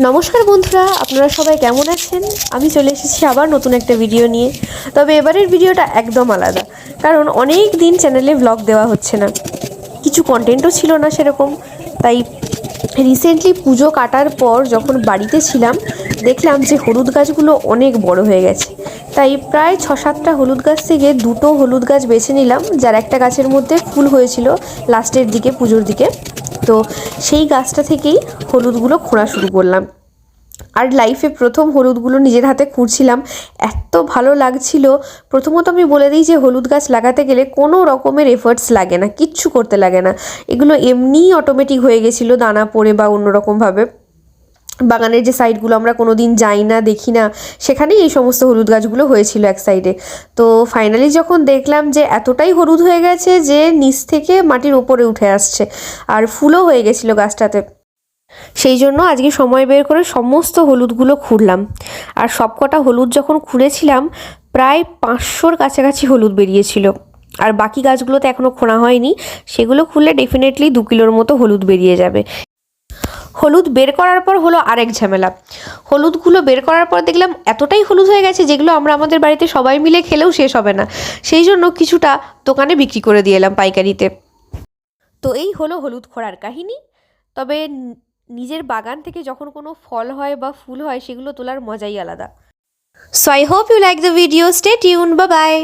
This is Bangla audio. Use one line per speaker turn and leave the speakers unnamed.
নমস্কার বন্ধুরা, আপনারা সবাই কেমন আছেন? আমি চলে এসেছি আবার নতুন একটা ভিডিও নিয়ে। তবে এবারের ভিডিওটা একদম আলাদা, কারণ অনেক দিন চ্যানেলে ব্লগ দেওয়া হচ্ছে না। কিছু কন্টেন্টও ছিল না সেরকম, তাই রিসেন্টলি পুজো কাটার পর যখন বাড়িতে ছিলাম, দেখলাম যে হলুদ গাছগুলো অনেক বড় হয়ে গেছে। তাই প্রায় ছ সাতটা হলুদ গাছ থেকে দুটো হলুদ গাছ বেছে নিলাম, যার একটা গাছের মধ্যে ফুল হয়েছিল লাস্টের দিকে, পুজোর দিকে। তো সেই গাছটা থেকেই হলুদগুলো খোঁড়া শুরু করলাম। আর লাইফে প্রথম হলুদগুলো নিজের হাতে খুঁড়ছিলাম। এত ভালো লাগছিল। প্রথমত আমি বলে দিই যে হলুদ গাছ লাগাতে গেলে কোনো রকমের এফার্টস লাগে না, কিচ্ছু করতে লাগে না। এগুলো এমনিই অটোমেটিক হয়ে গেছিল, দানা পড়ে বা অন্যরকমভাবে। বাগানের যে সাইডগুলো আমরা কোনো দিন যাই না, দেখি না, সেখানেই এই সমস্ত হলুদ গাছগুলো হয়েছিল এক সাইডে। তো ফাইনালি যখন দেখলাম যে এতটাই হলুদ হয়ে গেছে যে নিচ থেকে মাটির ওপরে উঠে আসছে, আর ফুলও হয়ে গেছিল গাছটাতে। সেই জন্য আজকে সময় বের করে সমস্ত হলুদগুলো খুঁড়লাম। আর সবকটা হলুদ যখন খুঁড়েছিলাম, প্রায় পাঁচশোর কাছাকাছি হলুদ বেরিয়েছিল। আর বাকি গাছগুলোতে এখনও খোঁড়া হয়নি, সেগুলো খুললে ডেফিনেটলি দু কিলোর মতো হলুদ বেরিয়ে যাবে। হলুদ বের করার পর হলো আরেক ঝামেলা। হলুদগুলো বের করার পর দেখলাম এতটাই হলুদ হয়ে গেছে যেগুলো আমরা আমাদের বাড়িতে সবাই মিলে খেলেও শেষ হবে না। সেই জন্য কিছুটা দোকানে বিক্রি করে দিয়ে এলাম পাইকারিতে। তো এই হলো হলুদ খোঁড়ার কাহিনী। তবে নিজের বাগান থেকে যখন কোনো ফল হয় বা ফুল হয় সেগুলো তোলার মজাই আলাদা। So I hope you like the video stay tune bye bye